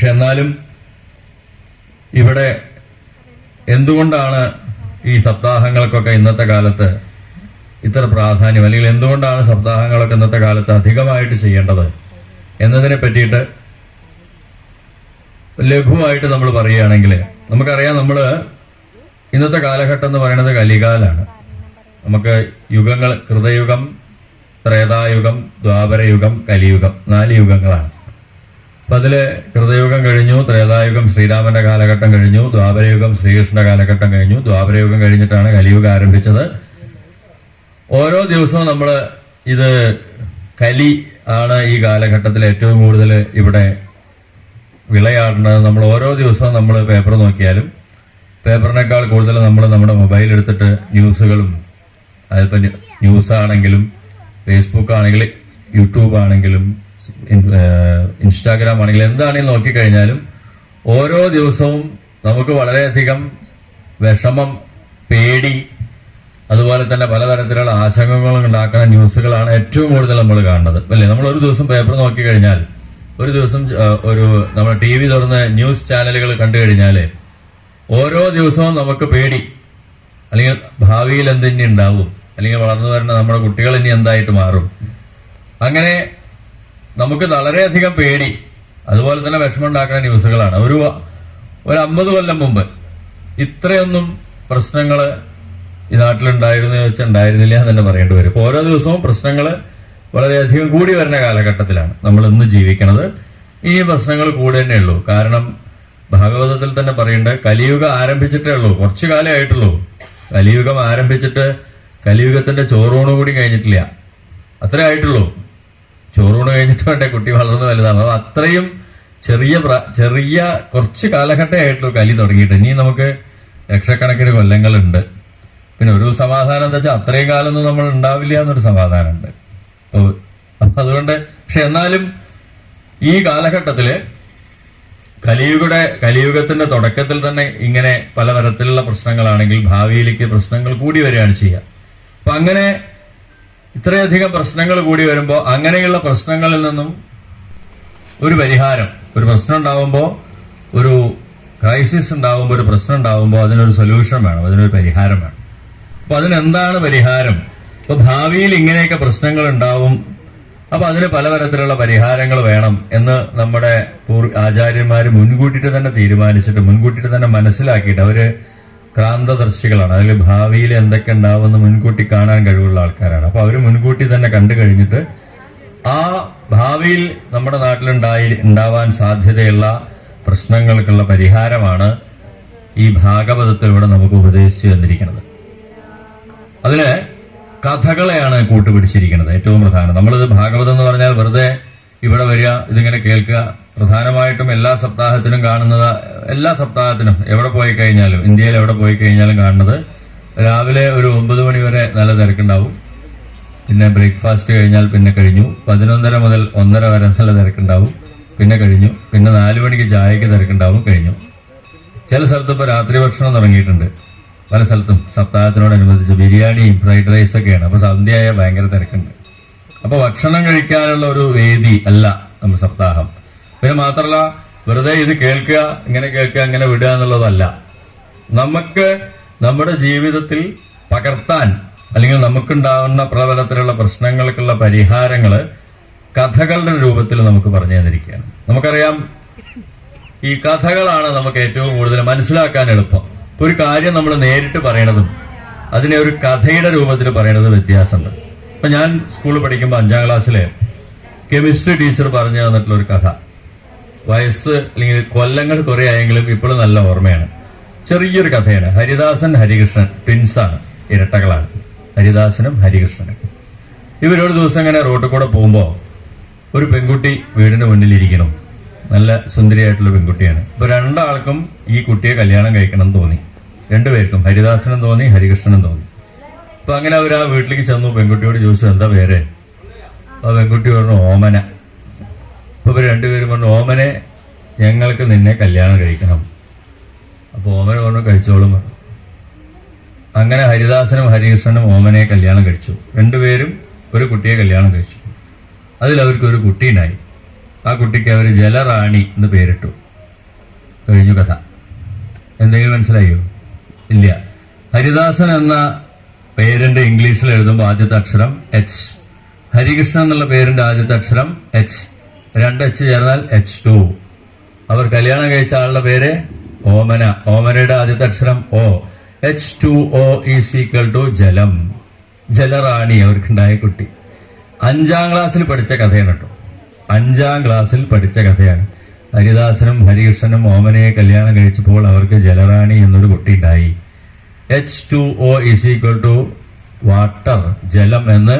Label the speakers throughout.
Speaker 1: പക്ഷെ എന്നാലും ഇവിടെ എന്തുകൊണ്ടാണ് ഈ സപ്താഹങ്ങൾക്കൊക്കെ ഇന്നത്തെ കാലത്ത് ഇത്ര പ്രാധാന്യം? അല്ലെങ്കിൽ എന്തുകൊണ്ടാണ് സപ്താഹങ്ങളൊക്കെ ഇന്നത്തെ കാലത്ത് അധികമായിട്ട് ചെയ്യേണ്ടത്? എന്നതിനെ പറ്റിയിട്ട് ലഘുവായിട്ട് നമ്മൾ പറയുകയാണെങ്കിൽ നമുക്കറിയാം നമ്മൾ ഇന്നത്തെ കാലഘട്ടം എന്ന് പറയുന്നത് കലികാലാണ്. നമുക്ക് യുഗങ്ങൾ കൃതയുഗം ത്രേതായുഗം ദ്വാപരയുഗം കലിയുഗം നാല് യുഗങ്ങളാണ്. അപ്പൊ അതിൽ കൃതയുഗം കഴിഞ്ഞു ത്രേതായുഗം ശ്രീരാമന്റെ കാലഘട്ടം കഴിഞ്ഞു ദ്വാപരയുഗം ശ്രീകൃഷ്ണന്റെ കാലഘട്ടം കഴിഞ്ഞു. ദ്വാപരയുഗം കഴിഞ്ഞിട്ടാണ് കലിയുഗം ആരംഭിച്ചത്. ഓരോ ദിവസവും നമ്മൾ ഇത് കലി ആണ് ഈ കാലഘട്ടത്തിൽ ഏറ്റവും കൂടുതൽ ഇവിടെ വിളയാടുന്നത്. നമ്മൾ ഓരോ ദിവസവും നമ്മൾ പേപ്പർ നോക്കിയാലും പേപ്പറിനേക്കാൾ കൂടുതൽ നമ്മൾ നമ്മുടെ മൊബൈൽ എടുത്തിട്ട് ന്യൂസുകളും അതിപ്പോ ന്യൂസ് ആണെങ്കിലും ഫേസ്ബുക്ക് ആണെങ്കിലും യൂട്യൂബ് ആണെങ്കിലും ഇൻസ്റ്റാഗ്രാം ആണെങ്കിലും എന്താണെങ്കിലും നോക്കിക്കഴിഞ്ഞാലും ഓരോ ദിവസവും നമുക്ക് വളരെയധികം വിഷമം പേടി അതുപോലെ തന്നെ പലതരത്തിലുള്ള ആശങ്കകൾ ഉണ്ടാക്കുന്ന ന്യൂസുകളാണ് ഏറ്റവും കൂടുതൽ നമ്മൾ കാണുന്നത്. അല്ലേ? നമ്മൾ ഒരു ദിവസം പേപ്പർ നോക്കി കഴിഞ്ഞാൽ ഒരു ദിവസം ഒരു നമ്മൾ ടി വി തുറന്ന് ന്യൂസ് ചാനലുകൾ കണ്ടു കഴിഞ്ഞാൽ ഓരോ ദിവസവും നമുക്ക് പേടി. അല്ലെങ്കിൽ ഭാവിയിൽ എന്തിനി ഉണ്ടാവും? അല്ലെങ്കിൽ വളർന്നു വരുന്ന നമ്മുടെ കുട്ടികൾ ഇനി എന്തായിട്ട് മാറും? അങ്ങനെ നമുക്ക് വളരെയധികം പേടി. അതുപോലെ തന്നെ വിഷമം ഉണ്ടാക്കുന്ന ന്യൂസുകളാണ്. ഒരു ഒരു അമ്പത് കൊല്ലം മുമ്പ് ഇത്രയൊന്നും പ്രശ്നങ്ങൾ ഈ നാട്ടിലുണ്ടായിരുന്നു വെച്ചാൽ ഉണ്ടായിരുന്നില്ല എന്ന് തന്നെ പറയേണ്ടി വരും. ഇപ്പോൾ ഓരോ ദിവസവും പ്രശ്നങ്ങൾ വളരെയധികം കൂടി വരുന്ന കാലഘട്ടത്തിലാണ് നമ്മൾ ഇന്ന് ജീവിക്കുന്നത്. ഈ പ്രശ്നങ്ങൾ കൂടെ തന്നെ ഉള്ളൂ. കാരണം ഭാഗവതത്തിൽ തന്നെ പറയേണ്ട കലിയുഗം ആരംഭിച്ചിട്ടേ ഉള്ളൂ. കുറച്ചു കാലമായിട്ടുള്ളൂ കലിയുഗം ആരംഭിച്ചിട്ട് കലിയുഗത്തിന്റെ ചോറൂണ് കൂടി കഴിഞ്ഞിട്ടില്ല. അത്രേ ആയിട്ടുള്ളൂ. ചോറൂണ് കഴിഞ്ഞിട്ട് കുട്ടി വളർന്നു വലുതാണ് അപ്പൊ അത്രയും ചെറിയ ചെറിയ കുറച്ച് കാലഘട്ടമായിട്ടുള്ളൂ കലി തുടങ്ങിയിട്ട്. ഇനി നമുക്ക് ലക്ഷക്കണക്കിന് കൊല്ലങ്ങളുണ്ട്. പിന്നെ ഒരു സമാധാനം എന്താ വെച്ചാൽ അത്രയും കാലമൊന്നും നമ്മൾ ഉണ്ടാവില്ല എന്നൊരു സമാധാനമുണ്ട്. അപ്പൊ അപ്പൊ അതുകൊണ്ട് പക്ഷെ എന്നാലും ഈ കാലഘട്ടത്തിൽ കലിയുഗയുടെ കലിയുഗത്തിന്റെ തുടക്കത്തിൽ തന്നെ ഇങ്ങനെ പലതരത്തിലുള്ള പ്രശ്നങ്ങളാണെങ്കിൽ ഭാവിയിലേക്ക് പ്രശ്നങ്ങൾ കൂടി വരികയാണ് ചെയ്യുക. അപ്പൊ അങ്ങനെ ഇത്രയധികം പ്രശ്നങ്ങൾ കൂടി വരുമ്പോൾ അങ്ങനെയുള്ള പ്രശ്നങ്ങളിൽ നിന്നും ഒരു പരിഹാരം. ഒരു പ്രശ്നം ഉണ്ടാവുമ്പോൾ ഒരു ക്രൈസിസ് ഉണ്ടാവുമ്പോൾ ഒരു പ്രശ്നം ഉണ്ടാവുമ്പോൾ അതിനൊരു സൊല്യൂഷൻ വേണം അതിനൊരു പരിഹാരം വേണം. അപ്പൊ അതിനെന്താണ് പരിഹാരം? ഇപ്പോൾ ഭാവിയിൽ ഇങ്ങനെയൊക്കെ പ്രശ്നങ്ങൾ ഉണ്ടാവും. അപ്പൊ അതിന് പലതരത്തിലുള്ള പരിഹാരങ്ങൾ വേണം എന്ന് നമ്മുടെ ആചാര്യന്മാർ മുൻകൂട്ടിയിട്ട് തന്നെ തീരുമാനിച്ചിട്ട് മുൻകൂട്ടിയിട്ട് തന്നെ മനസ്സിലാക്കിയിട്ട് അവർ ക്രാന്തദർശികളാണ്. അതിൽ ഭാവിയിൽ എന്തൊക്കെ ഉണ്ടാവുമെന്ന് മുൻകൂട്ടി കാണാൻ കഴിവുള്ള ആൾക്കാരാണ്. അപ്പൊ അവർ മുൻകൂട്ടി തന്നെ കണ്ടു കഴിഞ്ഞിട്ട് ആ ഭാവിയിൽ നമ്മുടെ നാട്ടിലുണ്ടായി ഉണ്ടാവാൻ സാധ്യതയുള്ള പ്രശ്നങ്ങൾക്കുള്ള പരിഹാരമാണ് ഈ ഭാഗവതത്തിലൂടെ നമുക്ക് ഉപദേശിച്ചു തന്നിരിക്കുന്നത്. അതിൽ കഥകളെയാണ് കൂട്ടുപിടിച്ചിരിക്കുന്നത് ഏറ്റവും പ്രധാനം. നമ്മളിത് ഭാഗവതം എന്ന് പറഞ്ഞാൽ വെറുതെ ഇവിടെ വരിക ഇതിങ്ങനെ കേൾക്കുക പ്രധാനമായിട്ടും എല്ലാ സപ്താഹത്തിനും കാണുന്നത് എല്ലാ സപ്താഹത്തിനും എവിടെ പോയി കഴിഞ്ഞാലും ഇന്ത്യയിൽ എവിടെ പോയി കഴിഞ്ഞാലും കാണുന്നത് രാവിലെ ഒരു ഒമ്പത് മണി വരെ നല്ല തിരക്കുണ്ടാവും. പിന്നെ ബ്രേക്ക്ഫാസ്റ്റ് കഴിഞ്ഞാൽ പിന്നെ കഴിഞ്ഞു. പതിനൊന്നര മുതൽ ഒന്നര വരെ നല്ല തിരക്കുണ്ടാവും. പിന്നെ കഴിഞ്ഞു. പിന്നെ നാലു മണിക്ക് ചായക്ക് തിരക്കുണ്ടാവും. കഴിഞ്ഞു. ചില സ്ഥലത്ത് ഇപ്പോൾ രാത്രി ഭക്ഷണം തുടങ്ങിയിട്ടുണ്ട്. പല സ്ഥലത്തും സപ്താഹത്തിനോടനുബന്ധിച്ച് ബിരിയാണിയും ഫ്രൈഡ് റൈസ് ഒക്കെയാണ്. അപ്പൊ സന്ധ്യയായ ഭയങ്കര തിരക്കുണ്ട്. അപ്പോൾ ഭക്ഷണം കഴിക്കാനുള്ള ഒരു വേദി അല്ല നമ്മുടെ സപ്താഹം. പിന്നെ മാത്രമല്ല വെറുതെ ഇത് കേൾക്കുക ഇങ്ങനെ കേൾക്കുക അങ്ങനെ വിടുക എന്നുള്ളതല്ല. നമുക്ക് നമ്മുടെ ജീവിതത്തിൽ പകർത്താൻ അല്ലെങ്കിൽ നമുക്കുണ്ടാവുന്ന പ്രബലത്തിലുള്ള പ്രശ്നങ്ങൾക്കുള്ള പരിഹാരങ്ങൾ കഥകളുടെ രൂപത്തിൽ നമുക്ക് പറഞ്ഞു തന്നിരിക്കുകയാണ്. നമുക്കറിയാം ഈ കഥകളാണ് നമുക്ക് ഏറ്റവും കൂടുതൽ മനസ്സിലാക്കാൻ എളുപ്പം. ഒരു കാര്യം നമ്മൾ നേരിട്ട് പറയണതും അതിനെ ഒരു കഥയുടെ രൂപത്തിൽ പറയണത് വ്യത്യാസമുണ്ട്. ഇപ്പൊ ഞാൻ സ്കൂളിൽ പഠിക്കുമ്പോൾ അഞ്ചാം ക്ലാസ്സിലെ കെമിസ്ട്രി ടീച്ചർ പറഞ്ഞു തന്നിട്ടുള്ള ഒരു കഥ. വയസ്സ് അല്ലെങ്കിൽ കൊല്ലങ്ങൾ കുറെ ആയെങ്കിലും ഇപ്പോഴും നല്ല ഓർമ്മയാണ്. ചെറിയൊരു കഥയാണ്. ഹരിദാസൻ ഹരികൃഷ്ണൻ ട്വിൻസാണ് ഇരട്ടകളാണ്. ഹരിദാസനും ഹരികൃഷ്ണനും. ഇവരൊരു ദിവസം ഇങ്ങനെ റോഡിൽ കൂടെ പോകുമ്പോൾ ഒരു പെൺകുട്ടി വീടിന് മുന്നിലിരിക്കണം നല്ല സുന്ദരിയായിട്ടുള്ള പെൺകുട്ടിയാണ്. ഇപ്പൊ രണ്ടാൾക്കും ഈ കുട്ടിയെ കല്യാണം കഴിക്കണം എന്ന് തോന്നി. രണ്ടുപേർക്കും ഹരിദാസനും തോന്നി ഹരികൃഷ്ണനും തോന്നി. അപ്പൊ അങ്ങനെ അവർ ആ വീട്ടിലേക്ക് ചെന്നു. പെൺകുട്ടിയോട് ചോദിച്ചു എന്താ പേര് ആ പെൺകുട്ടി പറഞ്ഞു ഓമന. അപ്പൊ ഇവർ രണ്ടുപേരും പറഞ്ഞു ഓമനെ ഞങ്ങൾക്ക് നിന്നെ കല്യാണം കഴിക്കണം. അപ്പോൾ ഓമന പറഞ്ഞു കഴിച്ചോളും. അങ്ങനെ ഹരിദാസനും ഹരികൃഷ്ണനും ഓമനെ കല്യാണം കഴിച്ചു. രണ്ടുപേരും ഒരു കുട്ടിയെ കല്യാണം കഴിച്ചു. അതിൽ അവർക്ക് ഒരു കുട്ടീനായി ആ കുട്ടിക്ക് അവർ ജലറാണി എന്ന് പേരിട്ടു. കഴിഞ്ഞു കഥ. എന്തെങ്കിലും മനസ്സിലായോ? ഇല്ല. ഹരിദാസൻ എന്ന പേരിന്റെ ഇംഗ്ലീഷിൽ എഴുതുമ്പോൾ ആദ്യത്തെ അക്ഷരം എച്ച് ഹരികൃഷ്ണൻ എന്നുള്ള പേരിന്റെ ആദ്യത്തെ അക്ഷരം എച്ച് രണ്ട് എച്ച് ചേർന്നാൽ എച്ച് ടു അവർ കല്യാണം കഴിച്ച ആളുടെ പേര് ഓമന. ഓമനയുടെ ആദ്യത്തെ അക്ഷരം O H two O is to ജലം. ജലറാണി അവർക്കുണ്ടായ കുട്ടി. അഞ്ചാം ക്ലാസ്സിൽ പഠിച്ച കഥയാണ് കേട്ടോ. അഞ്ചാം ക്ലാസ്സിൽ പഠിച്ച കഥയാണ്. ഹരിദാസനും ഹരികൃഷ്ണനും ഓമനയെ കല്യാണം കഴിച്ചപ്പോൾ അവർക്ക് ജലറാണി എന്നൊരു കുട്ടി ഉണ്ടായി. H two O equal to water ജലം എന്ന്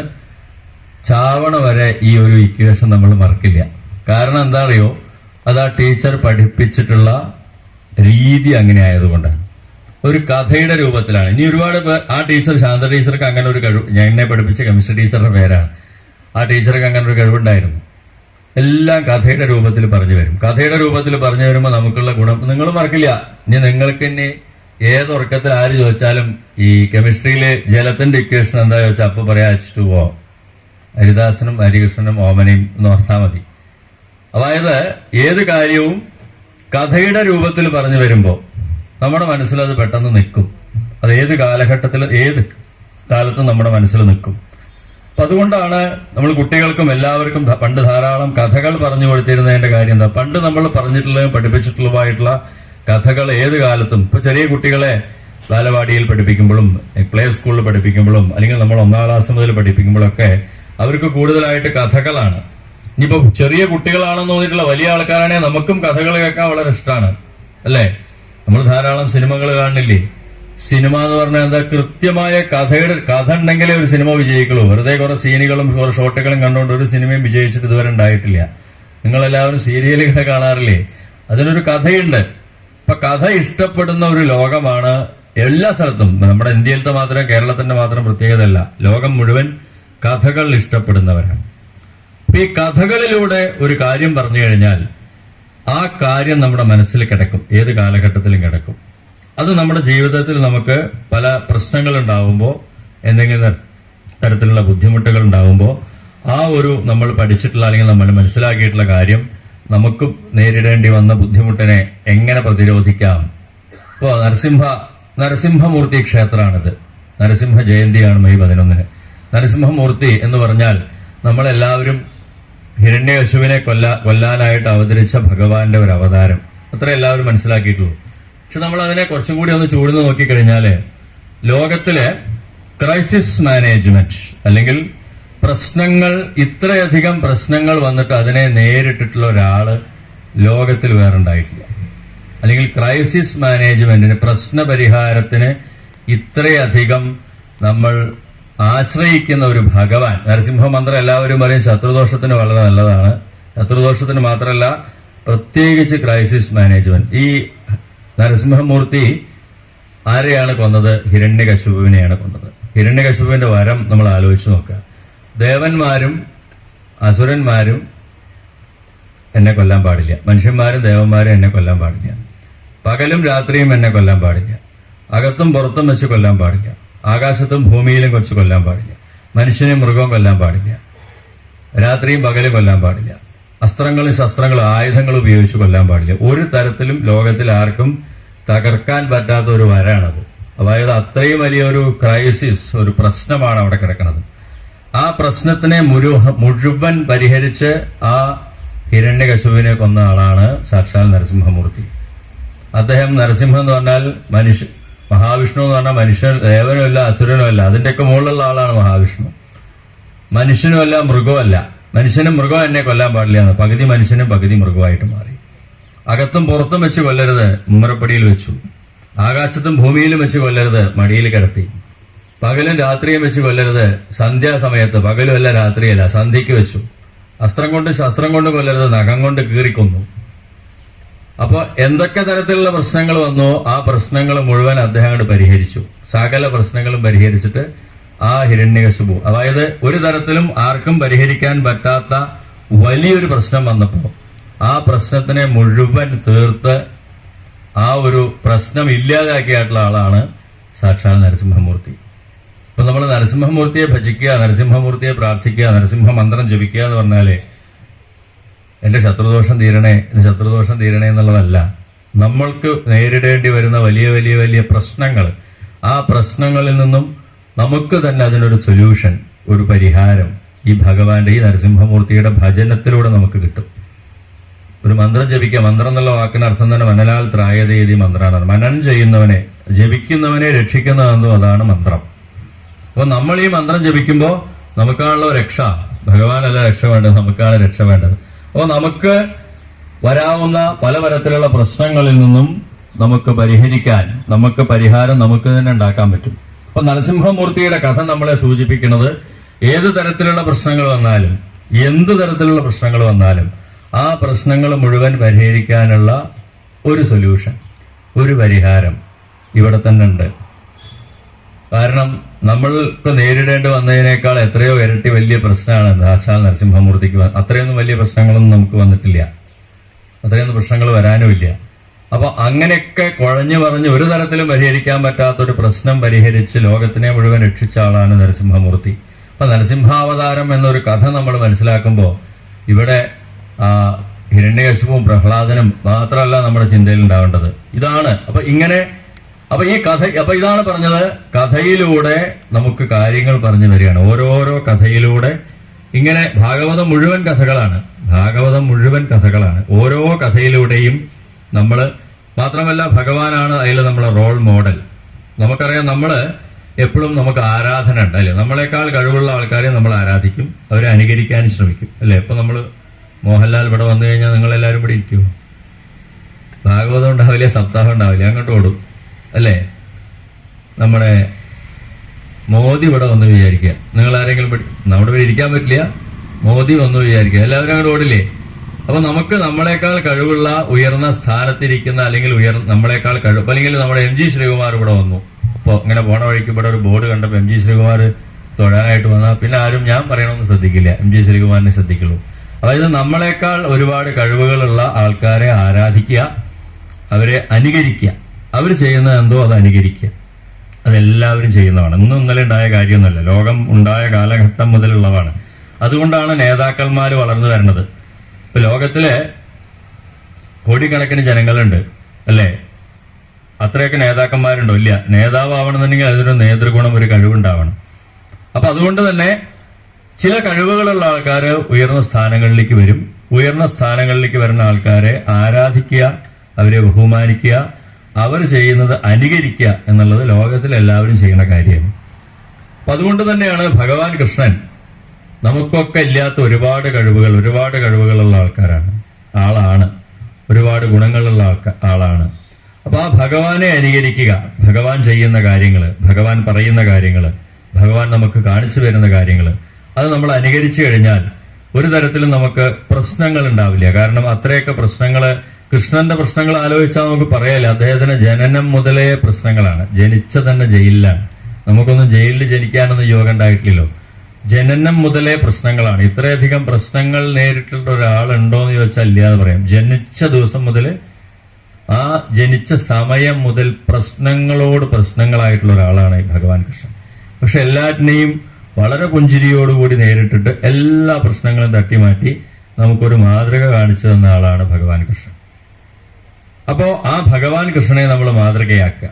Speaker 1: ചാവണ വരെ ഈ ഒരു ഇക്വേഷൻ നമ്മൾ മറക്കില്ല. കാരണം എന്താ അറിയോ അത് ആ ടീച്ചർ പഠിപ്പിച്ചിട്ടുള്ള രീതി അങ്ങനെ ആയതുകൊണ്ടാണ്. ഒരു കഥയുടെ രൂപത്തിലാണ്. ഇനി ഒരുപാട് ആ ടീച്ചർ ശാന്ത ടീച്ചർക്ക് അങ്ങനെ ഒരു കഴിവ് ഞാൻ എന്നെ പഠിപ്പിച്ച കെമിസ്ട്രി ടീച്ചറുടെ പേരാണ്. ആ ടീച്ചർക്ക് അങ്ങനെ ഒരു കഴിവുണ്ടായിരുന്നു. എല്ലാം കഥയുടെ രൂപത്തിൽ പറഞ്ഞു വരും. കഥയുടെ രൂപത്തിൽ പറഞ്ഞു വരുമ്പോൾ നമുക്കുള്ള ഗുണം നിങ്ങൾ മറക്കില്ല. ഇനി നിങ്ങൾക്ക് ഇനി ഏത് ഉറക്കത്തിൽ ആര് ചോദിച്ചാലും ഈ കെമിസ്ട്രിയിലെ ജലത്തിന്റെ ഇക്വേഷൻ എന്താ ചോദിച്ചാൽ അപ്പൊ പറയാ അച്ചിട്ട് പോവാം ഹരിദാസനും ഹരികൃഷ്ണനും ഓമനയും എന്ന് ഓർത്താൽ മതി. അതായത് ഏത് കാര്യവും കഥയുടെ രൂപത്തിൽ പറഞ്ഞു വരുമ്പോൾ നമ്മുടെ മനസ്സിൽ അത് പെട്ടെന്ന് നിൽക്കും. അത് ഏത് കാലഘട്ടത്തിൽ ഏത് കാലത്തും നമ്മുടെ മനസ്സിൽ നിൽക്കും. അപ്പൊ അതുകൊണ്ടാണ് നമ്മൾ കുട്ടികൾക്കും എല്ലാവർക്കും പണ്ട് ധാരാളം കഥകൾ പറഞ്ഞു കൊടുത്തിരുന്നതിന്റെ കാര്യം എന്താ? പണ്ട് നമ്മൾ പറഞ്ഞിട്ടുള്ളതും പഠിപ്പിച്ചിട്ടുള്ളതുമായിട്ടുള്ള കഥകൾ ഏത് കാലത്തും ഇപ്പൊ ചെറിയ കുട്ടികളെ ബാലവാടിയിൽ പഠിപ്പിക്കുമ്പോഴും പ്ലേ സ്കൂളിൽ പഠിപ്പിക്കുമ്പോഴും അല്ലെങ്കിൽ നമ്മൾ ഒന്നാം ക്ലാസ് മുതൽ പഠിപ്പിക്കുമ്പോഴൊക്കെ അവർക്ക് കൂടുതലായിട്ട് കഥകളാണ്. ഇനിയിപ്പോ ചെറിയ കുട്ടികളാണെന്ന് തോന്നിയിട്ടുള്ള വലിയ ആൾക്കാരാണെങ്കിൽ നമുക്കും കഥകൾ കേൾക്കാൻ വളരെ ഇഷ്ടമാണ് അല്ലേ? നമ്മൾ ധാരാളം സിനിമകൾ കാണുന്നില്ലേ? സിനിമ എന്ന് പറഞ്ഞാൽ എന്താ? കൃത്യമായ കഥയുടെ കഥ ഉണ്ടെങ്കിലേ ഒരു സിനിമ വിജയിക്കുള്ളൂ. വെറുതെ കുറെ സീനുകളും കുറെ ഷോട്ടുകളും കണ്ടുകൊണ്ട് ഒരു സിനിമയും വിജയിച്ചിട്ട് ഇതുവരെ ഉണ്ടായിട്ടില്ല. നിങ്ങൾ എല്ലാവരും സീരിയലുകൾ കാണാറില്ലേ? അതിനൊരു കഥയുണ്ട്. ഇപ്പൊ കഥ ഇഷ്ടപ്പെടുന്ന ഒരു ലോകമാണ് എല്ലാ സ്ഥലത്തും. നമ്മുടെ ഇന്ത്യയിലത്തെ മാത്രം കേരളത്തിന്റെ മാത്രം പ്രത്യേകതയല്ല. ലോകം മുഴുവൻ കഥകൾ ഇഷ്ടപ്പെടുന്നവരാണ്. ഈ കഥകളിലൂടെ ഒരു കാര്യം പറഞ്ഞു കഴിഞ്ഞാൽ ആ കാര്യം നമ്മുടെ മനസ്സിൽ കിടക്കും. ഏത് കാലഘട്ടത്തിലും കിടക്കും. അത് നമ്മുടെ ജീവിതത്തിൽ നമുക്ക് പല പ്രശ്നങ്ങൾ ഉണ്ടാവുമ്പോൾ എന്തെങ്കിലും തരത്തിലുള്ള ബുദ്ധിമുട്ടുകൾ ഉണ്ടാവുമ്പോൾ ആ ഒരു നമ്മൾ പഠിച്ചിട്ടുള്ള അല്ലെങ്കിൽ നമ്മൾ മനസ്സിലാക്കിയിട്ടുള്ള കാര്യം നമുക്ക് നേരിടേണ്ടി വന്ന ബുദ്ധിമുട്ടിനെ എങ്ങനെ പ്രതിരോധിക്കാം? ഇപ്പോ നരസിംഹ നരസിംഹമൂർത്തി ക്ഷേത്രമാണിത്. നരസിംഹ ജയന്തിയാണ് മെയ് പതിനൊന്നിന്. നരസിംഹമൂർത്തി എന്ന് പറഞ്ഞാൽ നമ്മളെല്ലാവരും ഹിരണ്യകശുവിനെ കൊല്ല കൊല്ലാനായിട്ട് അവതരിച്ച ഭഗവാന്റെ ഒരു അവതാരം. അത്ര എല്ലാവരും മനസ്സിലാക്കിയിട്ടുള്ളൂ. പക്ഷെ നമ്മൾ അതിനെ കുറച്ചും കൂടി ഒന്ന് ചൂടുന്ന് നോക്കിക്കഴിഞ്ഞാൽ ലോകത്തിലെ ക്രൈസിസ് മാനേജ്മെന്റ് അല്ലെങ്കിൽ പ്രശ്നങ്ങൾ ഇത്രയധികം പ്രശ്നങ്ങൾ വന്നിട്ട് അതിനെ നേരിട്ടിട്ടുള്ള ഒരാൾ ലോകത്തിൽ വേറെ ഉണ്ടായിട്ടില്ല അല്ലെങ്കിൽ ക്രൈസിസ് മാനേജ്മെന്റിന് പ്രശ്ന പരിഹാരത്തിന് ഇത്രയധികം നമ്മൾ ആശ്രയിക്കുന്ന ഒരു ഭഗവാൻ. നരസിംഹ മന്ത്രം എല്ലാവരും പറയും ശത്രുദോഷത്തിന് വളരെ നല്ലതാണ്. ശത്രുദോഷത്തിന് മാത്രമല്ല പ്രത്യേകിച്ച് ക്രൈസിസ് മാനേജ്മെന്റ് ഈ നരസിംഹമൂർത്തി ആരെയാണ് കൊന്നത്? ഹിരണ്യകശുപുവിനെയാണ് കൊന്നത്. ഹിരണ്യകശുപുവിന്റെ വരം നമ്മൾ ആലോചിച്ച് നോക്കുക. ദേവന്മാരും അസുരന്മാരും എന്നെ കൊല്ലാൻ പാടില്ല. മനുഷ്യന്മാരും ദേവന്മാരും എന്നെ കൊല്ലാൻ പാടില്ല. പകലും രാത്രിയും എന്നെ കൊല്ലാൻ പാടില്ല. അകത്തും പുറത്തും വെച്ച് കൊല്ലാൻ പാടില്ല. ആകാശത്തും ഭൂമിയിലും കൊച്ചു കൊല്ലാൻ പാടില്ല. മനുഷ്യനെ മൃഗവും കൊല്ലാൻ പാടില്ല. രാത്രിയും പകലും കൊല്ലാൻ പാടില്ല. അസ്ത്രങ്ങളും ശസ്ത്രങ്ങളും ആയുധങ്ങളും ഉപയോഗിച്ച് കൊല്ലാൻ പാടില്ല. ഒരു തരത്തിലും ലോകത്തിൽ ആർക്കും തകർക്കാൻ പറ്റാത്ത ഒരു വരാണത്. അതായത് അത്രയും വലിയ ഒരു ക്രൈസിസ് ഒരു പ്രശ്നമാണ് അവിടെ കിടക്കുന്നത്. ആ പ്രശ്നത്തിനെ മുഴു മുഴുവൻ പരിഹരിച്ച് ആ ഹിരണ്യകശുവിനെ കൊന്ന ആളാണ് സാക്ഷാൽ നരസിംഹമൂർത്തി. അദ്ദേഹം നരസിംഹം എന്ന് പറഞ്ഞാൽ മനുഷ്യ മഹാവിഷ്ണു എന്ന് പറഞ്ഞാൽ മനുഷ്യൻ ദേവനുമല്ല അസുരനുമല്ല. അതിന്റെയൊക്കെ മുകളിലുള്ള ആളാണ് മഹാവിഷ്ണു. മനുഷ്യനുമല്ല മൃഗവുമല്ല. മനുഷ്യനും മൃഗവും എന്നെ കൊല്ലാൻ പാടില്ല എന്ന് പകുതി മനുഷ്യനും പകുതി മൃഗമായിട്ട് മാറി. അകത്തും പുറത്തും വെച്ച് കൊല്ലരുത് മുമ്മരപ്പടിയിൽ വെച്ചു. ആകാശത്തും ഭൂമിയിലും വെച്ച് കൊല്ലരുത് മടിയിൽ കിടത്തി. പകലും രാത്രിയും വെച്ച് കൊല്ലരുത് സന്ധ്യാസമയത്ത്. പകലുമല്ല രാത്രിയല്ല സന്ധ്യയ്ക്ക് വെച്ചു. അസ്ത്രം കൊണ്ട് ശസ്ത്രം കൊണ്ട് കൊല്ലരുത് നഖം കൊണ്ട് കീറിക്കൊന്നു. അപ്പൊ എന്തൊക്കെ തരത്തിലുള്ള പ്രശ്നങ്ങൾ വന്നോ ആ പ്രശ്നങ്ങൾ മുഴുവൻ അദ്ദേഹം അങ്ങോട്ട് പരിഹരിച്ചു. സകല പ്രശ്നങ്ങളും പരിഹരിച്ചിട്ട് ആ ഹിരണ്യകശുപു അതായത് ഒരു തരത്തിലും ആർക്കും പരിഹരിക്കാൻ പറ്റാത്ത വലിയൊരു പ്രശ്നം വന്നപ്പോൾ ആ പ്രശ്നത്തിനെ മുഴുവൻ തീർത്ത് ആ ഒരു പ്രശ്നം ഇല്ലാതാക്കിയായിട്ടുള്ള ആളാണ് സാക്ഷാൽ നരസിംഹമൂർത്തി. ഇപ്പൊ നമ്മൾ നരസിംഹമൂർത്തിയെ ഭജിക്കുക നരസിംഹമൂർത്തിയെ പ്രാർത്ഥിക്കുക നരസിംഹ മന്ത്രം ജപിക്കുക എന്ന് പറഞ്ഞാലേ എന്റെ ശത്രുദോഷം തീരണേ ഇത് ശത്രുദോഷം തീരണേ എന്നുള്ളതല്ല. നമ്മൾക്ക് നേരിടേണ്ടി വരുന്ന വലിയ വലിയ വലിയ പ്രശ്നങ്ങൾ. ആ പ്രശ്നങ്ങളിൽ നിന്നും നമുക്ക് തന്നെ അതിനൊരു സൊല്യൂഷൻ ഒരു പരിഹാരം ഈ ഭഗവാന്റെ ഈ നരസിംഹമൂർത്തിയുടെ ഭജനത്തിലൂടെ നമുക്ക് കിട്ടും. ഒരു മന്ത്രം ജപിക്കുക മന്ത്രം എന്നുള്ള വാക്കിന് അർത്ഥം തന്നെ മനലാൽ ത്രായതേതി മന്ത്രമാണ് മനനം ചെയ്യുന്നവനെ ജപിക്കുന്നവനെ രക്ഷിക്കുന്നതെന്നും അതാണ് മന്ത്രം. അപ്പൊ നമ്മൾ ഈ മന്ത്രം ജപിക്കുമ്പോൾ നമുക്കാണല്ലോ രക്ഷ. ഭഗവാനല്ല രക്ഷ വേണ്ടത് നമുക്കാണ് രക്ഷ വേണ്ടത്. അപ്പോൾ നമുക്ക് വരാവുന്ന പലതരത്തിലുള്ള പ്രശ്നങ്ങളിൽ നിന്നും നമുക്ക് പരിഹരിക്കാൻ നമുക്ക് പരിഹാരം നമുക്ക് തന്നെ ഉണ്ടാക്കാൻ പറ്റും. അപ്പൊ നരസിംഹമൂർത്തിയുടെ കഥ നമ്മളെ സൂചിപ്പിക്കുന്നത് ഏത് തരത്തിലുള്ള പ്രശ്നങ്ങൾ വന്നാലും എന്ത് തരത്തിലുള്ള പ്രശ്നങ്ങൾ വന്നാലും ആ പ്രശ്നങ്ങൾ മുഴുവൻ പരിഹരിക്കാനുള്ള ഒരു സൊല്യൂഷൻ ഒരു പരിഹാരം ഇവിടെ തന്നെ ഉണ്ട്. കാരണം നമ്മൾക്ക് നേരിടേണ്ടി വന്നതിനേക്കാൾ എത്രയോ ഇരട്ടി വലിയ പ്രശ്നമാണ് ആശാൽ നരസിംഹമൂർത്തിക്ക് അത്രയൊന്നും വലിയ പ്രശ്നങ്ങളൊന്നും നമുക്ക് വന്നിട്ടില്ല. അത്രയൊന്നും പ്രശ്നങ്ങൾ വരാനുമില്ല. അപ്പൊ അങ്ങനെയൊക്കെ കുഴഞ്ഞു പറഞ്ഞ് ഒരു തരത്തിലും പരിഹരിക്കാൻ പറ്റാത്തൊരു പ്രശ്നം പരിഹരിച്ച് ലോകത്തിനെ മുഴുവൻ രക്ഷിച്ച ആളാണ് നരസിംഹമൂർത്തി. അപ്പൊ നരസിംഹാവതാരം എന്നൊരു കഥ നമ്മൾ മനസ്സിലാക്കുമ്പോൾ ഇവിടെ ഹിരണ്യകശിപ്പും പ്രഹ്ലാദനും മാത്രമല്ല നമ്മുടെ ചിന്തയിൽ ഉണ്ടാവേണ്ടത് ഇതാണ്. അപ്പൊ ഇങ്ങനെ അപ്പൊ ഈ കഥ അപ്പൊ ഇതാണ് പറഞ്ഞത് കഥയിലൂടെ നമുക്ക് കാര്യങ്ങൾ പറഞ്ഞു വരികയാണ്. ഓരോരോ കഥയിലൂടെ ഇങ്ങനെ ഭാഗവതം മുഴുവൻ കഥകളാണ്. ഭാഗവതം മുഴുവൻ കഥകളാണ്. ഓരോ കഥയിലൂടെയും നമ്മൾ മാത്രമല്ല ഭഗവാനാണ് അതിൽ നമ്മളെ റോൾ മോഡൽ നമുക്കറിയാം നമ്മൾ എപ്പോഴും നമുക്ക് ആരാധന ഉണ്ട് അല്ലെ? നമ്മളെക്കാൾ കഴിവുള്ള ആൾക്കാരെ നമ്മൾ ആരാധിക്കും അവരെ അനുകരിക്കാൻ ശ്രമിക്കും അല്ലെ? ഇപ്പൊ നമ്മൾ മോഹൻലാൽ ഇവിടെ വന്നു കഴിഞ്ഞാൽ നിങ്ങളെല്ലാവരും ഇവിടെ ഇരിക്കുമോ ഭാഗവതം ഉണ്ടാവില്ല? സപ്താഹം ഉണ്ടാവില്ല? അങ്ങോട്ട് ഓടും. അല്ലേ? നമ്മുടെ മോദി ഇവിടെ വന്ന് വിചാരിക്കുക. നിങ്ങൾ ആരെങ്കിലും നമ്മുടെ ഇവിടെ ഇരിക്കാൻ പറ്റില്ല. മോദി വന്ന് വിചാരിക്കുക. എല്ലാവരും അങ്ങോട്ട് ഓടില്ലേ? അപ്പൊ നമുക്ക് നമ്മളെക്കാൾ കഴിവുള്ള ഉയർന്ന സ്ഥാനത്തിരിക്കുന്ന അല്ലെങ്കിൽ ഉയർ നമ്മളെക്കാൾ കഴിവ് അല്ലെങ്കിൽ നമ്മുടെ എം ജി ശ്രീകുമാർ ഇവിടെ വന്നു. അപ്പൊ ഇങ്ങനെ പോണ വഴിക്ക് ഇവിടെ ഒരു ബോർഡ് കണ്ടപ്പോ എം ജി ശ്രീകുമാർ തൊഴാനായിട്ട് വന്നാൽ പിന്നെ ആരും ഞാൻ പറയണമെന്ന് ശ്രദ്ധിക്കില്ല. M G ശ്രീകുമാറിനെ ശ്രദ്ധിക്കുള്ളൂ. അതായത് നമ്മളെക്കാൾ ഒരുപാട് കഴിവുകളുള്ള ആൾക്കാരെ ആരാധിക്കുക അവരെ അനുകരിക്കുക. അവർ ചെയ്യുന്നത് എന്തോ അത് അനുകരിക്കുക. അതെല്ലാവരും ചെയ്യുന്നതാണ്. ഇന്നും ഇന്നലെ ഉണ്ടായ കാര്യമൊന്നുമല്ല. ലോകം ഉണ്ടായ കാലഘട്ടം മുതലുള്ളതാണ്. അതുകൊണ്ടാണ് നേതാക്കന്മാർ വളർന്നു വരുന്നത്. ഇപ്പൊ ലോകത്തിലെ കോടിക്കണക്കിന് ജനങ്ങളുണ്ട് അല്ലേ? അത്രയൊക്കെ നേതാക്കന്മാരുണ്ടോ? ഇല്ല. നേതാവ് ആവണമെന്നുണ്ടെങ്കിൽ അതിനൊരു നേതൃഗുണം ഒരു കഴിവുണ്ടാവണം. അപ്പൊ അതുകൊണ്ട് തന്നെ ചില കഴിവുകളുള്ള ആൾക്കാർ ഉയർന്ന സ്ഥാനങ്ങളിലേക്ക് വരും. ഉയർന്ന സ്ഥാനങ്ങളിലേക്ക് വരുന്ന ആൾക്കാരെ ആരാധിക്കുക അവരെ ബഹുമാനിക്കുക അവർ ചെയ്യുന്നത് അനുകരിക്കുക എന്നുള്ളത് ലോകത്തിൽ എല്ലാവരും ചെയ്യുന്ന കാര്യമാണ്. അപ്പൊ അതുകൊണ്ട് തന്നെയാണ് ഭഗവാൻ കൃഷ്ണൻ നമുക്കൊക്കെ ഇല്ലാത്ത ഒരുപാട് കഴിവുകൾ ഒരുപാട് കഴിവുകളുള്ള ആൾക്കാരാണ്. ആളാണ്. ഒരുപാട് ഗുണങ്ങളുള്ള ആൾക്കാർ ആളാണ്. അപ്പൊ ആ ഭഗവാനെ അനുകരിക്കുക ഭഗവാൻ ചെയ്യുന്ന കാര്യങ്ങൾ ഭഗവാൻ പറയുന്ന കാര്യങ്ങൾ ഭഗവാൻ നമുക്ക് കാണിച്ചു തരുന്ന കാര്യങ്ങൾ അത് നമ്മൾ അനുകരിച്ചു കഴിഞ്ഞാൽ ഒരു തരത്തിലും നമുക്ക് പ്രശ്നങ്ങൾ ഉണ്ടാവില്ല. കാരണം അത്രയൊക്കെ പ്രശ്നങ്ങൾ കൃഷ്ണന്റെ പ്രശ്നങ്ങൾ ആലോചിച്ചാൽ നമുക്ക് പറയാല്ല അദ്ദേഹത്തിന് ജനനം മുതലേ പ്രശ്നങ്ങളാണ്. ജനിച്ച തന്നെ ജയിലിലാണ്. നമുക്കൊന്നും ജയിലിൽ ജനിക്കാനൊന്നും യോഗം ഉണ്ടായിട്ടില്ലല്ലോ. ജനനം മുതലേ പ്രശ്നങ്ങളാണ്. ഇത്രയധികം പ്രശ്നങ്ങൾ നേരിട്ടുള്ള ഒരാളുണ്ടോ എന്ന് ചോദിച്ചാൽ ഇല്ല എന്ന് പറയാം. ജനിച്ച ദിവസം മുതൽ ആ ജനിച്ച സമയം മുതൽ പ്രശ്നങ്ങളോട് പ്രശ്നങ്ങളായിട്ടുള്ള ഒരാളാണ് ഈ ഭഗവാൻ കൃഷ്ണൻ. പക്ഷെ എല്ലാറ്റിനെയും വളരെ പുഞ്ചിരിയോടുകൂടി നേരിട്ടിട്ട് എല്ലാ പ്രശ്നങ്ങളും തട്ടിമാറ്റി നമുക്കൊരു മാതൃക കാണിച്ചു തന്ന ആളാണ് ഭഗവാൻ കൃഷ്ണൻ. അപ്പോ ആ ഭഗവാൻ കൃഷ്ണനെ നമ്മൾ മാതൃകയാക്കുക.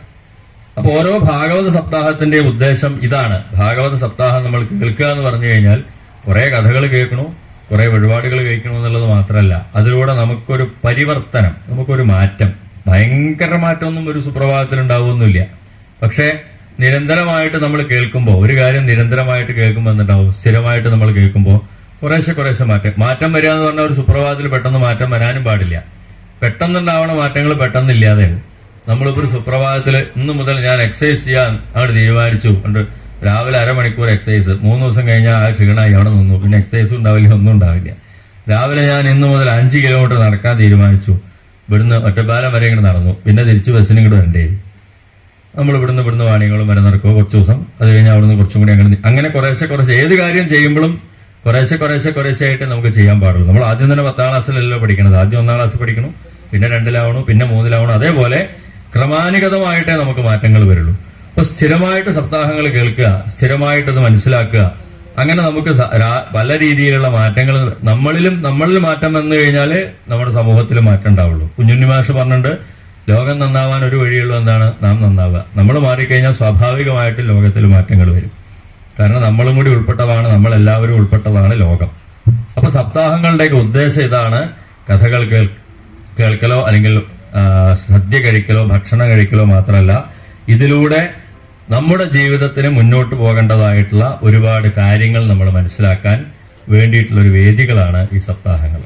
Speaker 1: അപ്പൊ ഓരോ ഭാഗവത സപ്താഹത്തിന്റെ ഉദ്ദേശം ഇതാണ്. ഭാഗവത സപ്താഹം നമ്മൾ കേൾക്കുക എന്ന് പറഞ്ഞു കഴിഞ്ഞാൽ കുറെ കഥകൾ കേൾക്കണു കുറെ വഴിപാടുകൾ കഴിക്കണു എന്നുള്ളത് മാത്രമല്ല അതിലൂടെ നമുക്കൊരു പരിവർത്തനം നമുക്കൊരു മാറ്റം. ഭയങ്കര മാറ്റമൊന്നും ഒരു സുപ്രഭാതത്തിൽ ഉണ്ടാവുമൊന്നുമില്ല പക്ഷേ നിരന്തരമായിട്ട് നമ്മൾ കേൾക്കുമ്പോൾ ഒരു കാര്യം നിരന്തരമായിട്ട് കേൾക്കുമ്പോൾ എന്തുണ്ടാവും സ്ഥിരമായിട്ട് നമ്മൾ കേൾക്കുമ്പോൾ കുറേശ്ശെ കുറേശ്ശെ മാറ്റം മാറ്റം വരിക എന്ന് പറഞ്ഞാൽ ഒരു സുപ്രഭാതത്തിൽ പെട്ടെന്ന് മാറ്റം വരാനും പാടില്ല. പെട്ടെന്നുണ്ടാവണ മാറ്റങ്ങൾ പെട്ടെന്നില്ലാതെ. നമ്മളിപ്പോ ഒരു സുപ്രഭാതത്തിൽ ഇന്ന് മുതൽ ഞാൻ എക്സസൈസ് ചെയ്യാൻ അവിടെ തീരുമാനിച്ചു. ഉണ്ട് രാവിലെ അരമണിക്കൂർ എക്സസൈസ് മൂന്ന് ദിവസം കഴിഞ്ഞാൽ ആ ക്ഷീണമായി അവിടെ നിന്നു. പിന്നെ എക്സസൈസും ഉണ്ടാവില്ല ഒന്നും ഉണ്ടാവില്ല. രാവിലെ ഞാൻ ഇന്ന് മുതൽ അഞ്ച് കിലോമീറ്റർ നടക്കാൻ തീരുമാനിച്ചു. ഇവിടുന്ന് ഒറ്റപ്പാലം വരെ ഇങ്ങോട്ട് നടന്നു. പിന്നെ തിരിച്ച് ബസ്സിന് ഇങ്ങോട്ട് വരണ്ടേ. നമ്മൾ ഇവിടുന്ന് ഇവിടുന്ന് വാണികളും വരെ നടക്കുക കുറച്ച് ദിവസം. അത് കഴിഞ്ഞ് അവിടുന്ന് കുറച്ചും കൂടി അങ്ങനെ അങ്ങനെ കുറേശ്ശെ കുറച്ച് ഏത് കാര്യം ചെയ്യുമ്പോഴും കുറേശ്ശെ കുറേശ്ശെ കുറേശ്ശെ ആയിട്ട് നമുക്ക് ചെയ്യാൻ പാടുള്ളൂ. നമ്മൾ ആദ്യം തന്നെ പത്താം ക്ലാസ്സിലല്ലോ പഠിക്കണത്. ആദ്യം ഒന്നാം ക്ലാസ് പഠിക്കണം പിന്നെ രണ്ടിലാവണു പിന്നെ മൂന്നിലാവണു. അതേപോലെ ക്രമാനുഗതമായിട്ടേ നമുക്ക് മാറ്റങ്ങൾ വരുള്ളൂ. അപ്പൊ സ്ഥിരമായിട്ട് സപ്താഹങ്ങൾ കേൾക്കുക സ്ഥിരമായിട്ട് അത് മനസ്സിലാക്കുക. അങ്ങനെ നമുക്ക് പല രീതിയിലുള്ള മാറ്റങ്ങൾ നമ്മളിലും നമ്മളിൽ മാറ്റം വന്നു കഴിഞ്ഞാൽ നമ്മുടെ സമൂഹത്തിൽ മാറ്റം ഉണ്ടാവുള്ളൂ. കുഞ്ഞുണ്ണി മാഷ് പറഞ്ഞിട്ടുണ്ട് ലോകം നന്നാവാൻ ഒരു വഴിയുള്ളൂ എന്താണ്? നാം നന്നാവുക. നമ്മൾ മാറിക്കഴിഞ്ഞാൽ സ്വാഭാവികമായിട്ട് ലോകത്തിൽ മാറ്റങ്ങൾ വരും. കാരണം നമ്മളും കൂടി ഉൾപ്പെട്ടതാണ് നമ്മൾ എല്ലാവരും ഉൾപ്പെട്ടതാണ് ലോകം. അപ്പൊ സപ്താഹങ്ങളുടെയൊക്കെ ഉദ്ദേശം ഇതാണ് കഥകൾ കേൾക്കലോ അല്ലെങ്കിൽ സദ്യ കഴിക്കലോ ഭക്ഷണം കഴിക്കലോ മാത്രമല്ല ഇതിലൂടെ നമ്മുടെ ജീവിതത്തിന് മുന്നോട്ട് പോകേണ്ടതായിട്ടുള്ള ഒരുപാട് കാര്യങ്ങൾ നമ്മൾ മനസ്സിലാക്കാൻ വേണ്ടിയിട്ടുള്ള ഒരു വേദികളാണ് ഈ സപ്താഹങ്ങൾ.